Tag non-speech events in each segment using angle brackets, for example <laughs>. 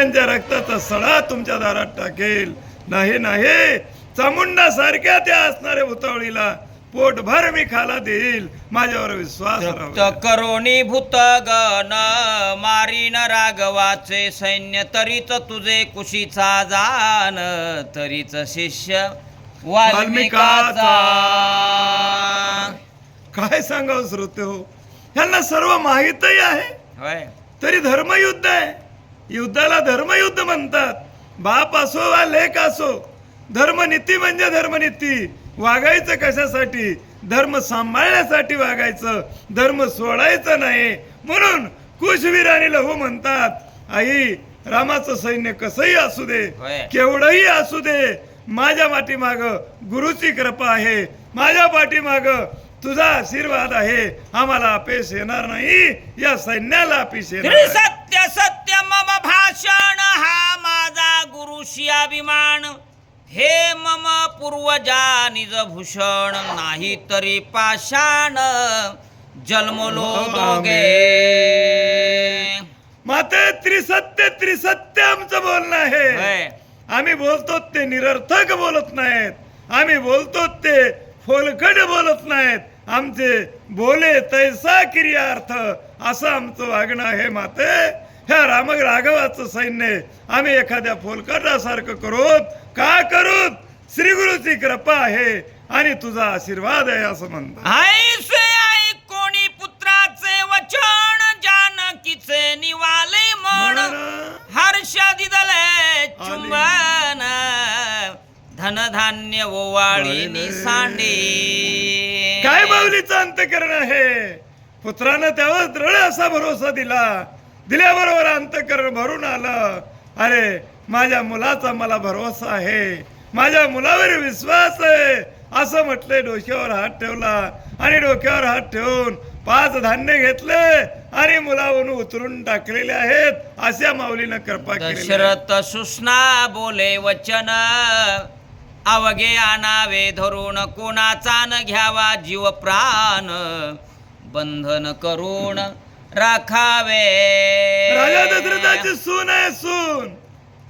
त्यांच्या रक्ताचा सडा तुमच्या दारात टाकेल. नाही नाही. चामुंडा सारख्या त्या असणाऱ्या भुतावळीला पोटभर मी खाला देईल. माझ्यावर विश्वास राहू द्या. तप्त करोनी भूत गण मारीन राघवाचे सैन्य तरीच तुझे कुशीचा जान तरीच शिष्य वाल्मिकाचा. काय सांगावं श्रोते हो? ह्यांना सर्व माहीतही आहे. होय. तरी धर्मयुद्ध आहे. युद्धाला धर्मयुद्ध म्हणतात. बाप असो वा लेख असो धर्मनीती म्हणजे धर्मनीती. वागायचं कशासाठी? धर्म सांभाळण्यासाठी वागायचं धर्म सोडायचं नाही. म्हणून कुशवीर आणि लहू म्हणतात आई रामाचं सैन्य कसंही असू दे. केवढंही असू दे माझ्या पाठीमाग गुरुची कृपा आहे. माझ्या पाठीमाग तुझा आशीर्वाद आहे. आम्हाला अपेस येणार नाही. या सैन्याला अपेस येणार. सत्य सत्य. भाषण हा माझा गुरुशी अभिमान. हे मम पूर्वजा निज भूषण नाही तरी पाषाण जन्मलो दोघे. माते त्रिसत्य त्रिसत्य आमचं बोलणं आहे. आम्ही बोलतो ते निरर्थक बोलत नाहीत. आम्ही बोलतो ते फोलकड बोलत नाहीत. आमचे बोले तैसा क्रियार्थ असं आमचं वागणं आहे माते. ह्या राम राघवाचं सैन्य आम्ही एखाद्या फोलकटासारखं करूत का करूत श्री गुरुची कृपा आहे आणि तुझा आशीर्वाद आहे असं म्हणतात. कोणी पुत्राचे वचन जानकीचे निवाले म्हण हर्षा दिदले चुंबन. धनधान्य ओवाळी सांडे काय माऊलीचं अंतकरण आहे? पुत्रानं त्यावर दृढ असा भरोसा दिला. दिल्याबरोबर अंतकरण भरून आलं. अरे माझ्या मुलाचा मला भरोसा आहे. माझ्या मुलावर विश्वास आहे. असं म्हटले डोक्यावर हात ठेवला. आणि डोक्यावर हात ठेवून पाच धान्य घेतले आणि मुलावरून उतरून टाकलेले आहेत. अशा माऊलीनं कृपा दशरथ सुष्णा बोले वचन अवघे आणावे धरून कोणाचा न घ्यावा जीव प्राण बंधन करून राखावे. राजा दशरथाची सून आहे सून.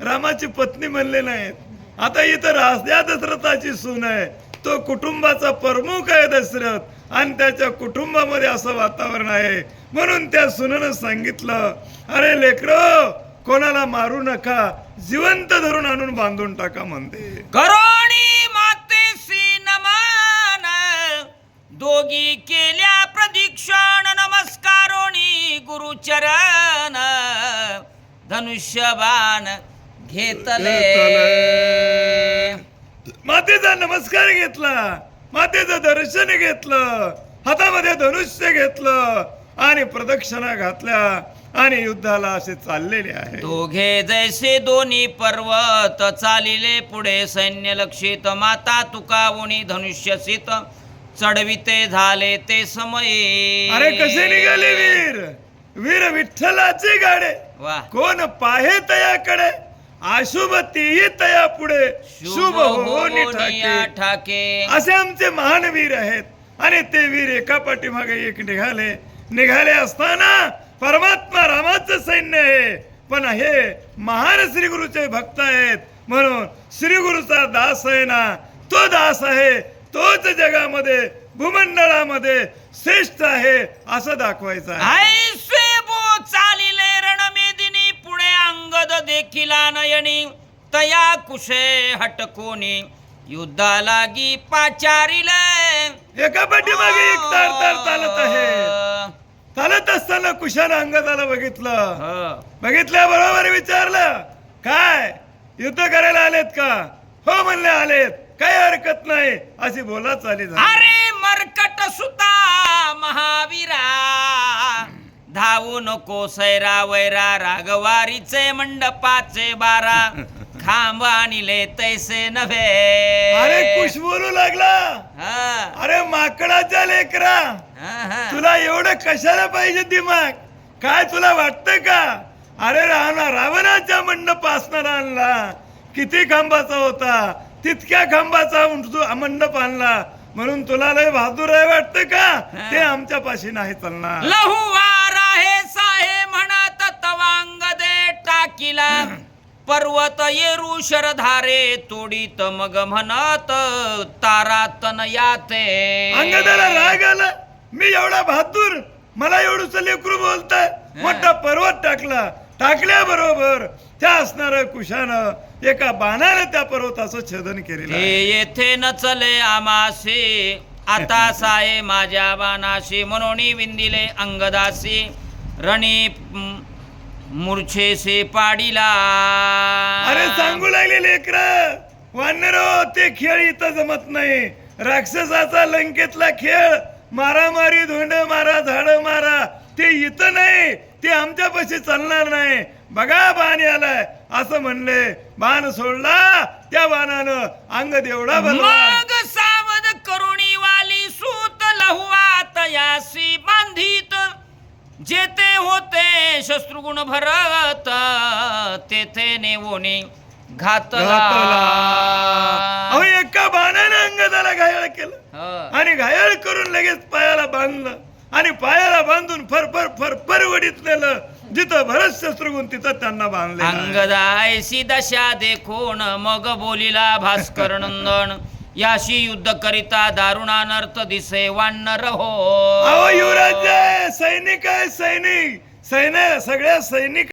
रामाची पत्नी म्हणले नाहीत. आता इथं राजा दशरथाची सून आहे. तो कुटुंबाचा प्रमुख आहे दशरथ. आणि त्याच्या कुटुंबामध्ये असं वातावरण आहे. म्हणून त्या सुनेनं सांगितलं अरे लेकरो कोणाला मारू नका. जिवंत धरून आणून बांधून टाका म्हणते. करोणी! धनुष्यबाण घेतले. मातेचा नमस्कार घेतला मातेचं दर्शन घेतलं हातामध्ये धनुष्य घेतलं आणि प्रदक्षिणा घातल्या आणि युद्धाला असे चाललेले आहे. दोघे जैसे दोन्ही पर्वत चालिले पुढे सैन्य लक्षित माता तुकावणी धनुष्यसित चढविते झाले ते समये. अरे कसे निघाले वीर? वीर विठ्ठलाचे गाडे. वा. कोण पाहे तयाकडे अशुभ तीही तया पुढे. शुभ होऊन ठाके ठाके. असे आमचे महान वीर आहेत. आणि ते वीर एका पाठीमागे एक निघाले. निघाले असताना परमात्मा रामाचं सैन्य आहे. पण हे महान श्री गुरुचे भक्त आहेत. म्हणून श्री गुरुचा दास आहे ना तो दास आहे. तोच जगामध्ये भूमंडळामध्ये श्रेष्ठ आहे असं दाखवायचं आहे. अंगद देखील नयनी तया कुशे हटकोनी. युद्धा लागी पाचारिले. एका पाठीमागे एक तार तार चालत आहे. चालत असताना कुशाला अंगदाला बघितलं. ह. बघितल्याबरोबर विचारलं काय? युद्ध करायला आलेत का? हो म्हणले आलेत. काही हरकत नाही. अशी बोला चाली. अरे मरकट सुता महावीरा. धावू नको सैरा वैरा रागवारीचे मंडपाचे बारा. <laughs> खांब आणले तैसे नव्हे. अरे कुश बोलू लागला. हा, अरे माकडाच्या लेकरा. हा, हा. तुला एवढं कशाला पाहिजे दिमाग? काय तुला वाटतं का? अरे रावणा रावणाच्या मंडप असणार आणला. किती खांबाचा होता? तितक्या खांबाचा उंच- मंडप आणला. म्हणून तुला लय बहादूर आहे वाटतं का? ते आमच्या पाशी नाही चालणार. लहुवार तवांग दे टाकिला. पर्वत येरू शरधारे तोडीत मग म्हणत तारा तन याते अंगदाला राग आला. मी एवढा बहादूर मला एवढं लेकरू बोलताय. मोठा पर्वत टाकला. टाकल्याबरोबर त्या असणार कुशानं एका बाणाने त्या पर्वताचं छेदन आहे. येथे नचले आमासे आता साये माझ्या बाणाशी. म्हणून विंदिले अंगदासी रणी मूर्छेसे पाडिला. अरे सांगू लागले लेकर. वानर ते खेळ इथं जमत नाही. राक्षसाचा लंकेतला खेळ. मारामारी धोंड मारा झाड मारा. ते इथं नाही ते आमच्यापाशी चालणार नाही. बघा बाण आलाय असं म्हणले बाण सोडला त्या बाणानं अंग देवढा बलवान शत्रुगुण भरत तेथे नेवोनी घातला. अहो एका बाणाने अंगदाला घायाळ केलं. ह. आणि घायाळ करून लगेच पायाला बांधलं. आणि पायाला बांधून फरफर फरफर वडीत नेलं. जिथं भरत शत्रुघ्न तिथं त्यांना बांधले अंगदायसी दशा देखून मग बोलिला भास्कर नंदन. याशी युद्ध करिता दारुणानर्थ दिसे वानर हो. अहो युवराज सैनिक आहे सैनिक! सैन्य सगळ्या सैनिक